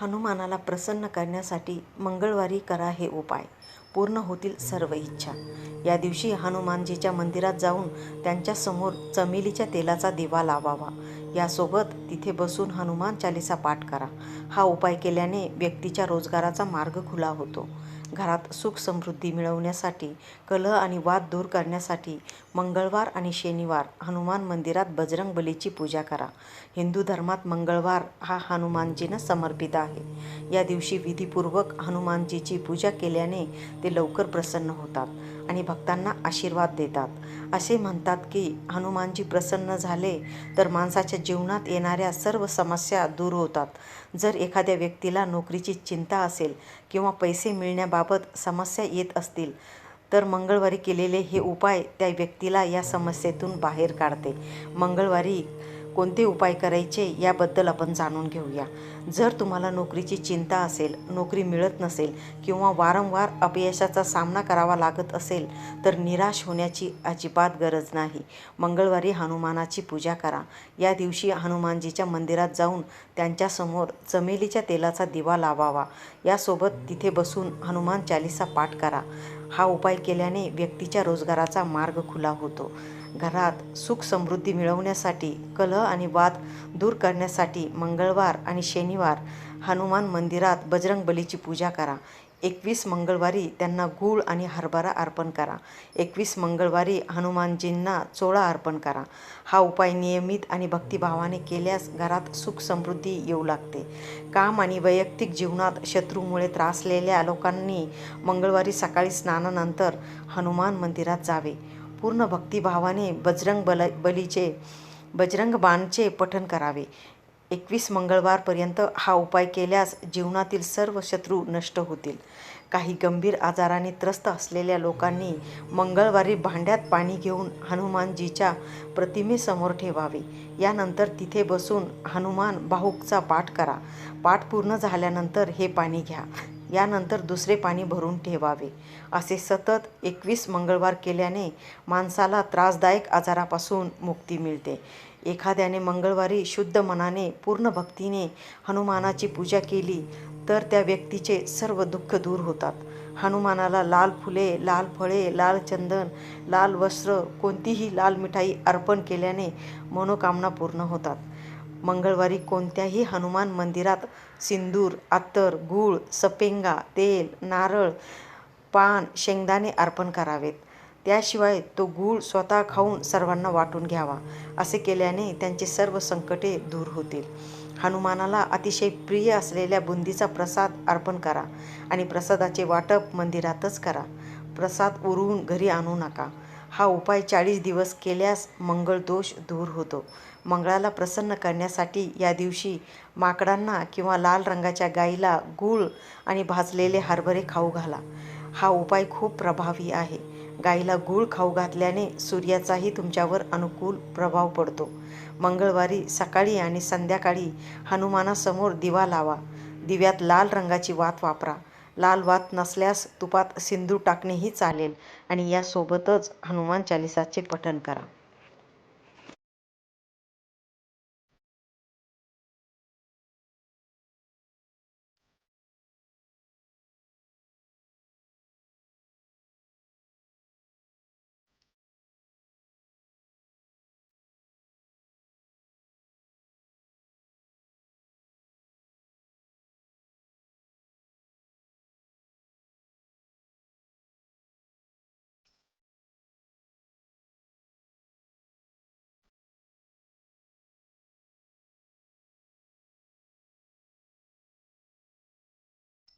हनुमानाला प्रसन्न करण्यासाठी मंगळवारी करा हे उपाय. पूर्ण होतील सर्व इच्छा. या दिवशी हनुमानजीच्या मंदिरात जाऊन त्यांच्यासमोर चमेलीच्या तेलाचा दिवा लावावा. यासोबत तिथे बसून हनुमान चालिसा पाठ करा. हा उपाय केल्याने व्यक्तीच्या रोजगाराचा मार्ग खुला होतो. घरात सुख समृद्धी मिळवण्यासाठी कलह आणि वाद दूर करण्यासाठी मंगळवार आणि शनिवार हनुमान मंदिरात बजरंग बलीची पूजा करा. हिंदू धर्मात मंगळवार हा हनुमानजीनं समर्पित आहे. या दिवशी विधीपूर्वक हनुमानजीची पूजा केल्याने ते लवकर प्रसन्न होतात आणि भक्तांना आशीर्वाद देतात. असे म्हणतात की हनुमानजी प्रसन्न झाले तर माणसाच्या जीवनात येणाऱ्या सर्व समस्या दूर होतात. जर एखाद्या व्यक्तीला नोकरीची चिंता असेल किंवा पैसे मिळण्याबाबत समस्या येत असतील तर मंगळवारी केलेले हे उपाय त्या व्यक्तीला या समस्येतून बाहेर काढते. मंगळवारी कोणते उपाय करायचे याबद्दल आपण जाणून घेऊया. जर तुम्हाला नोकरीची चिंता असेल नोकरी मिळत नसेल किंवा वारंवार अपयशाचा सामना करावा लागत असेल तर निराश होण्याची अजिबात गरज नाही. मंगळवारी हनुमानाची पूजा करा. या दिवशी हनुमानजीच्या मंदिरात जाऊन त्यांच्यासमोर चमेलीच्या तेलाचा दिवा लावावा. यासोबत तिथे बसून हनुमान चालिसा पाठ करा. हा उपाय केल्याने व्यक्तीच्या रोजगाराचा मार्ग खुला होतो. घरात सुख समृद्धी मिळवण्यासाठी कलह आणि वाद दूर करण्यासाठी मंगळवार आणि शनिवार हनुमान मंदिरात बजरंग बलीची पूजा करा. एकवीस मंगळवारी त्यांना गूळ आणि हरभरा अर्पण करा. एकवीस मंगळवारी हनुमानजींना चोळा अर्पण करा. हा उपाय नियमित आणि भक्तिभावाने केल्यास घरात सुख समृद्धी येऊ लागते. काम आणि वैयक्तिक जीवनात शत्रूमुळे त्रासलेल्या लोकांनी मंगळवारी सकाळी स्नानानंतर हनुमान मंदिरात जावे. पूर्ण भक्तिभावाने बजरंग बल बलीचे बजरंग बाणचे पठण करावे. एकवीस मंगळवारपर्यंत हा उपाय केल्यास जीवनातील सर्व शत्रू नष्ट होतील. काही गंभीर आजाराने त्रस्त असलेल्या लोकांनी मंगळवारी भांड्यात पाणी घेऊन हनुमानजीच्या प्रतिमेसमोर ठेवावे. यानंतर तिथे बसून हनुमान बाहुकचा पाठ करा. पाठ पूर्ण झाल्यानंतर हे पाणी घ्या. यानंतर दुसरे पाणी भरून ठेवावे. असे सतत एकवीस मंगळवार केल्याने माणसाला त्रासदायक आजारापासून मुक्ती मिळते. एखाद्याने मंगळवारी शुद्ध मनाने पूर्ण भक्तीने हनुमानाची पूजा केली तर त्या व्यक्तीचे सर्व दुःख दूर होतात. हनुमानाला लाल फुले लाल फळे लाल चंदन लाल वस्त्र कोणतीही लाल मिठाई अर्पण केल्याने मनोकामना पूर्ण होतात. मंगळवारी कोणत्याही हनुमान मंदिरात सिंदूर अत्तर गूळ सपेंगा तेल नारळ पान शेंगदाणे अर्पण करावेत. त्याशिवाय तो गूळ स्वतः खाऊन सर्वांना वाटून घ्यावा असे केल्याने त्यांचे सर्व संकटे दूर होतील. हनुमानाला अतिशय प्रिय असलेल्या बुंदीचा प्रसाद अर्पण करा आणि प्रसादाचे वाटप मंदिरातच करा. प्रसाद उरवून घरी आणू नका. हा उपाय चाळीस दिवस केल्यास मंगळ दोष दूर होतो. मंगळाला प्रसन्न करण्यासाठी या दिवशी माकडांना किंवा लाल रंगाच्या गाईला गूळ आणि भाजलेले हरभरे खाऊ घाला. हा उपाय खूप प्रभावी आहे. गाईला गूळ खाऊ घातल्याने सूर्याचाही तुमच्यावर अनुकूल प्रभाव पडतो. मंगळवारी सकाळी आणि संध्याकाळी हनुमानासमोर दिवा लावा. दिव्यात लाल रंगाची वात वापरा. लाल वात नसल्यास तुपात सिंदूर टाकणेही चालेल आणि यासोबतच हनुमान चालिसाचे पठण करा.